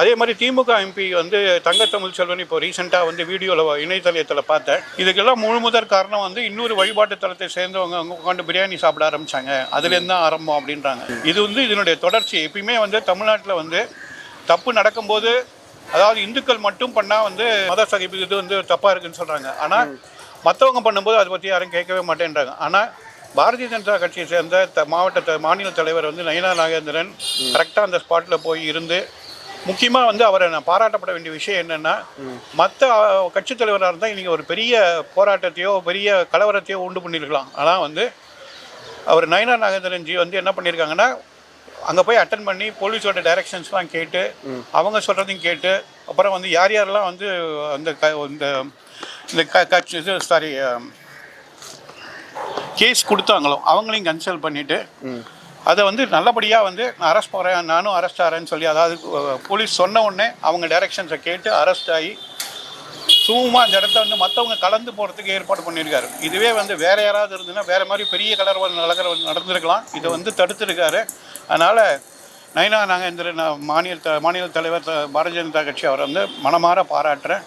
அதே மாதிரி திமுக எம்பி வந்து தங்க தமிழ் செல்வன் இப்போ ரீசெண்டாக வந்து வீடியோவில் இணையதளத்தில் பார்த்தேன். இதுக்கெல்லாம் முழு முதற் காரணம் வந்து இன்னொரு வழிபாட்டு தலத்தை சேர்ந்தவங்க அங்கே உட்காந்து பிரியாணி சாப்பிட ஆரம்பிச்சாங்க. அதுலேருந்து தான் ஆரம்பம் அப்படின்றாங்க. இது வந்து இதனுடைய தொடர்ச்சி. எப்பயுமே வந்து தமிழ்நாட்டில் வந்து தப்பு நடக்கும்போது அதாவது இந்துக்கள் மட்டும் பண்ணால் வந்து மத சகிப்பு இது வந்து தப்பாக இருக்குன்னு சொல்கிறாங்க ஆனால் மற்றவங்க பண்ணும்போது அதை பற்றி யாரும் கேட்கவே மாட்டேன்றாங்க. ஆனால் பாரதிய ஜனதா கட்சியை சேர்ந்த மாவட்ட மாநில தலைவர் வந்து நயனா நாகேந்திரன் கரெக்டாக அந்த ஸ்பாட்டில் போய் இருந்து முக்கியமாக வந்து அவரை நான் பாராட்டப்பட வேண்டிய விஷயம் என்னென்னா மற்ற கட்சித் தலைவராக இருந்தால் இன்றைக்கி ஒரு பெரிய போராட்டத்தையோ பெரிய கலவரத்தையோ உண்டு பண்ணியிருக்கலாம் ஆனால் வந்து அவர் நயனா நாகேந்திரன் ஜி வந்து என்ன பண்ணியிருக்காங்கன்னா அங்கே போய் அட்டன் பண்ணி போலீஸோட டைரக்ஷன்ஸ்லாம் கேட்டு அவங்க சொல்கிறதையும் கேட்டு அப்புறம் வந்து யார் யாரெல்லாம் வந்து அந்த க இந்த இந்த க கட்சி இது சாரி கேஸ் கொடுத்தாங்களோ அவங்களையும் கன்சல்ட் பண்ணிவிட்டு அதை வந்து நல்லபடியாக வந்து நான் அரெஸ்ட் போகிறேன் நானும் அரெஸ்ட் ஆகிறேன்னு சொல்லி அதாவது போலீஸ் சொன்ன உடனே அவங்க டைரக்ஷன்ஸை கேட்டு அரெஸ்ட் ஆகி சும்மா அந்த இடத்த வந்து மற்றவங்க கலந்து போகிறதுக்கு ஏற்பாடு பண்ணியிருக்காரு. இதுவே வந்து வேற யாராவது இருந்ததுன்னா வேறு மாதிரி பெரிய கலர் நடக்கிற நடந்திருக்கலாம். இதை வந்து தடுத்திருக்காரு. அதனால் நயனா இந்த மாநில த மாநில தலைவர் த- பாரதிய ஜனதா கட்சி அவரை வந்து மனமாற பாராட்டுறேன்.